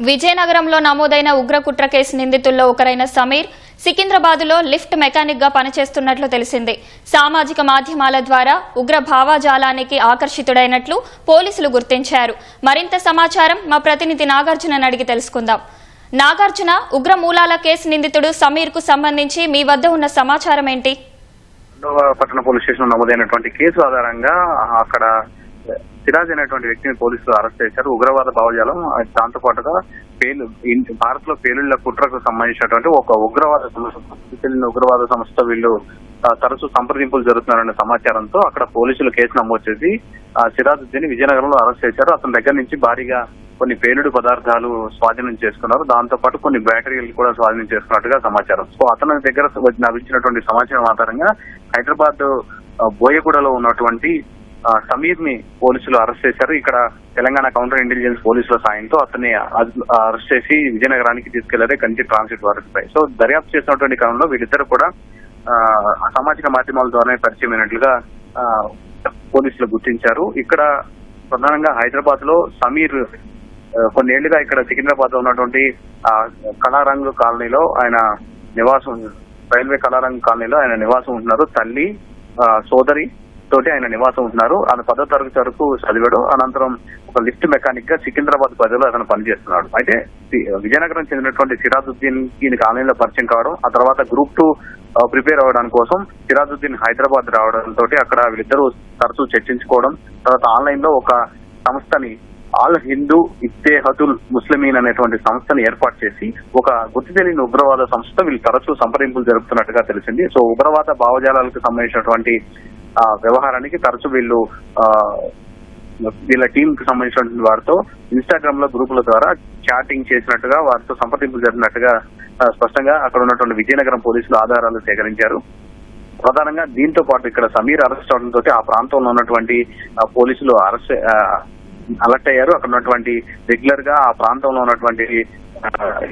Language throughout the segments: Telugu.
విజయనగరంలో నమోదైన ఉగ్రకుట్ర కేసు నిందితుల్లో ఒకరైన సమీర్ సికింద్రాబాద్లో లిఫ్ట్ మెకానిక్గా పనిచేస్తున్నట్లు తెలిసింది. సామాజిక మాధ్యమాల ద్వారా ఉగ్ర భావాజాలానికి ఆకర్షితుడైనట్లు పోలీసులు గుర్తించారు. మరింత సమాచారం మా ప్రతినిధి నాగార్జున అడిగి తెలుసుకుందాం. నాగార్జున ఉగ్ర మూలాల కేసు నిందితుడు సమీర్కు సంబంధించి మీ వద్ద ఉన్న సమాచారం ఏంటి? పట్టణ పోలీస్ స్టేషన్ నమోదైనటువంటి కేసు ఆధారంగా అక్కడ సిరాజ్ అనేటువంటి వ్యక్తిని పోలీసులు అరెస్ట్ చేశారు. ఉగ్రవాద భావజాలం దాంతో పాటుగా పేలు భారత్లో పేలుళ్ళ కుట్రకు సంబంధించినటువంటి ఒక ఉగ్రవాద సంస్థ ఉగ్రవాద సంస్థ వీళ్ళు తరచూ సంప్రదింపులు జరుగుతున్నారనే సమాచారంతో అక్కడ పోలీసులు కేసు నమోదు చేసి ఆ, సిరాజుద్దీన్ విజయనగరంలో అరెస్ట్ చేశారు. అతని దగ్గర నుంచి భారీగా కొన్ని పేలుడు పదార్థాలు స్వాధీనం చేసుకున్నారు. దాంతో పాటు కొన్ని బ్యాటరీలు కూడా స్వాధీనం చేసుకున్నట్టుగా సమాచారం. సో అతని దగ్గర లభించినటువంటి సమాచారం ఆధారంగా హైదరాబాద్ బోయగూడలో ఉన్నటువంటి సమీర్ని పోలీసులు అరెస్ట్ చేశారు. ఇక్కడ తెలంగాణ కౌంటర్ ఇంటెలిజెన్స్ పోలీసుల సాయంతో అతన్ని అరెస్ట్ చేసి విజయనగరానికి తీసుకెళ్ళారు కంచి ట్రాన్సిట్ పై సో దర్యాప్తు చేసినటువంటి క్రమంలో వీళ్ళిద్దరు కూడా సామాజిక మాధ్యమాల ద్వారానే పరిచయమైనట్లుగా అయినట్లుగా పోలీసులు గుర్తించారు. ఇక్కడ ప్రధానంగా హైదరాబాద్లో సమీర్ కొన్నేళ్ళుగా ఇక్కడ సికింద్రాబాద్లో ఉన్నటువంటి కళారంగు కళారంగ్ కాలనీలో ఆయన నివాసం రైల్వే కళారంగ్ కాలనీలో ఆయన నివాసం ఉంటున్నారు. తల్లి సోదరి తోటి ఆయన నివాసం ఉంటున్నారు. ఆయన పదో తరగతి వరకు చదివాడు. అనంతరం ఒక లిఫ్ట్ మెకానిక్గా సికింద్రాబాద్ ప్రజలు అతను పనిచేస్తున్నాడు. అయితే విజయనగరం చెందినటువంటి సిరాజుద్దీన్కి ఆన్లైన్లో పరిచయం కావడం ఆ తర్వాత గ్రూప్ టూ ప్రిపేర్ అవ్వడం కోసం సిరాజుద్దీన్ హైదరాబాద్ రావడంతో అక్కడ వీళ్ళిద్దరూ తరచూ చర్చించుకోవడం తర్వాత ఆన్లైన్లో ఒక సంస్థని ఆల్ హిందూ ఇత్తేహతుల్ ముస్లిమీన్ అనేటువంటి సంస్థని ఏర్పాటు చేసి ఒక గుర్తు తెలియని ఉగ్రవాద సంస్థ వీళ్ళు తరచూ సంప్రదింపులు జరుపుతున్నట్టుగా తెలిసింది. సో ఉగ్రవాద భావజాలాలకు సంబంధించినటువంటి ఆ, వ్యవహారానికి తరచూ వీళ్ళు వీళ్ళ టీం కి సంబంధించినటువంటి వారితో ఇన్స్టాగ్రామ్లో గ్రూపుల ద్వారా చాటింగ్ చేసినట్టుగా వారితో సంప్రదింపులు జరిపినట్టుగా స్పష్టంగా అక్కడ ఉన్నటువంటి విజయనగరం పోలీసులు ఆధారాలు సేకరించారు. ప్రధానంగా దీంతో పాటు ఇక్కడ సమీర్ అరెస్ట్ అవడంతో ఆ ప్రాంతంలో ఉన్నటువంటి పోలీసులు అరెస్ట్ అలర్ట్ అయ్యారు. అక్కడ ఉన్నటువంటి రెగ్యులర్గా ఆ ప్రాంతంలో ఉన్నటువంటి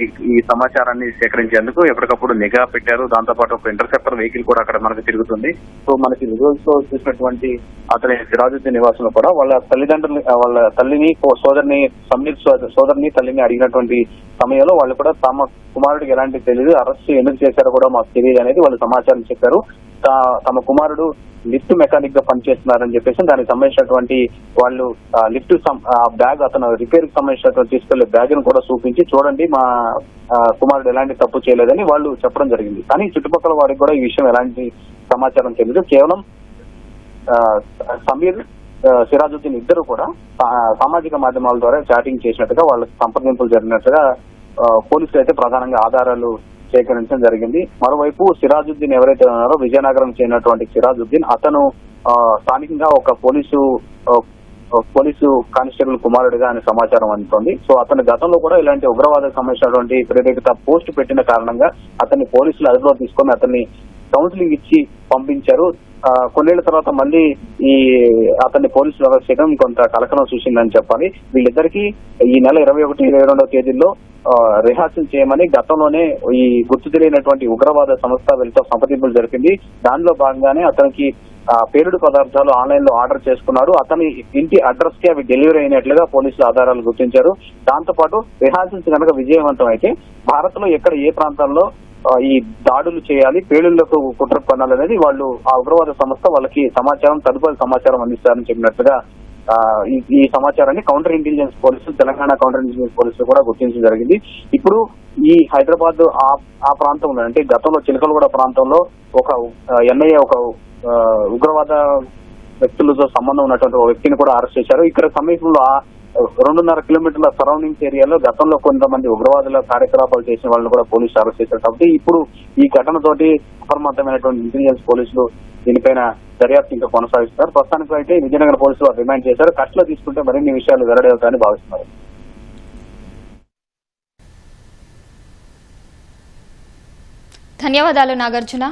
ఈ- సమాచారాన్ని సేకరించేందుకు ఎప్పటికప్పుడు నిఘా పెట్టారు. దాంతో పాటు ఒక ఇంటర్సెప్టర్ వెహికల్ కూడా అక్కడ మనకు తిరుగుతుంది. సో మనకి విజువల్స్లో చూసినటువంటి అతని సిరాజుద్దీన్ నివాసంలో కూడా వాళ్ళ తల్లిదండ్రులు వాళ్ళ తల్లిని సోదరిని సమీర్ సోదరిని తల్లిని అడిగినటువంటి సమయంలో వాళ్ళు కూడా తమ కుమారుడికి ఎలాంటి తెలియదు అరెస్ట్ ఎందుకు చేశారో కూడా మాకు తెలియదు అనేది వాళ్ళు సమాచారం చెప్పారు. తమ కుమారుడు లిఫ్ట్ మెకానిక్గా పనిచేస్తున్నారని చెప్పేసి దానికి సంబంధించినటువంటి వాళ్ళు లిఫ్ట్ ఆ బ్యాగ్ అతను రిపేర్కి సంబంధించినటువంటి తీసుకెళ్ళే బ్యాగ్ను కూడా చూపించి చూడండి మా కుమారుడు ఎలాంటి తప్పు చేయలేదని వాళ్ళు చెప్పడం జరిగింది. కానీ చుట్టుపక్కల వారికి కూడా ఈ విషయం ఎలాంటి సమాచారం తెలియదు కేవలం సమీర్ సిరాజుద్దీన్ ఇద్దరు కూడా సామాజిక మాధ్యమాల ద్వారా చాటింగ్ చేసినట్టుగా వాళ్ళకి సంప్రదింపులు జరిగినట్టుగా పోలీసులు అయితే ప్రధానంగా ఆధారాలు సేకరించడం జరిగింది. మరోవైపు సిరాజుద్దీన్ ఎవరైతే ఉన్నారో విజయనగరం చెందినటువంటి సిరాజుద్దీన్ అతను ఆ, స్థానికంగా ఒక పోలీసు పోలీసు కానిస్టేబుల్ కుమారుడిగా అనే సమాచారం అందుతోంది. సో అతని గతంలో కూడా ఇలాంటి ఉగ్రవాదకు సంబంధించినటువంటి ప్రేరేపిత పోస్ట్ పెట్టిన కారణంగా అతన్ని పోలీసులు అదుపులో తీసుకొని అతన్ని కౌన్సిలింగ్ ఇచ్చి పంపించారు. కొన్నేళ్ళ తర్వాత మళ్ళీ ఈ అతన్ని పోలీసులు అరెస్ట్ చేయడం కొంత కలకలం చూసిందని చెప్పాలి. వీళ్ళిద్దరికీ ఈ నెల ఇరవై ఒకటి ఇరవై రెండవ తేదీల్లో రిహార్సల్ చేయమని గతంలోనే ఈ గుర్తు తెలియనటువంటి ఉగ్రవాద సంస్థ వీళ్ళతో సంప్రదింపులు జరిపింది. దానిలో భాగంగానే అతనికి ఆ, పదార్థాలు ఆన్లైన్లో ఆర్డర్ చేసుకున్నారు. అతని ఇంటి అడ్రస్కి అవి డెలివరీ అయినట్లుగా పోలీసులు ఆధారాలు గుర్తించారు. దాంతో పాటు రిహార్సల్స్ కనుక విజయవంతం అయితే భారత్లో ఎక్కడ ఏ ప్రాంతాల్లో ఈ దాడులు చేయాలి పేలుళ్ళకు కుట్ర పనాలనేది వాళ్ళు ఆ ఉగ్రవాద సంస్థ వాళ్ళకి సమాచారం తదుపరి సమాచారం అందిస్తారని చెప్పినట్టుగా ఈ సమాచారాన్ని కౌంటర్ ఇంటెలిజెన్స్ పోలీసులు తెలంగాణ కౌంటర్ ఇంటెలిజెన్స్ పోలీసులు కూడా గుర్తించడం జరిగింది. ఇప్పుడు ఈ హైదరాబాద్ ఆ ఆ ప్రాంతంలో అంటే గతంలో చిలకలగూడ ప్రాంతంలో ఒక ఎన్ఐఏ ఒక ఉగ్రవాద వ్యక్తులతో సంబంధం ఉన్నటువంటి ఒక వ్యక్తిని కూడా అరెస్ట్ చేశారు. ఇక్కడ సమీపంలో ఆ రెండున్నర కిలోమీటర్ల సరౌండింగ్స్ ఏరియాలో గతంలో కొంతమంది ఉగ్రవాదుల కార్యకలాపాలు చేసిన వాళ్ళని కూడా పోలీసులు అరెస్ట్ చేశారు. కాబట్టి ఇప్పుడు ఈ ఘటనతోటి అప్రమత్తమైనటువంటి ఇంటెలిజెన్స్ పోలీసులు దీనిపైన దర్యాప్తు ఇంకా కొనసాగిస్తారు ప్రస్తుతానికి అయితే విజయనగరం పోలీసులు రిమాండ్ చేశారు. కస్టలో తీసుకుంటే మరిన్ని విషయాలు వెల్లడవుతాయని భావిస్తున్నారు. ధన్యవాదాలు నాగార్జున.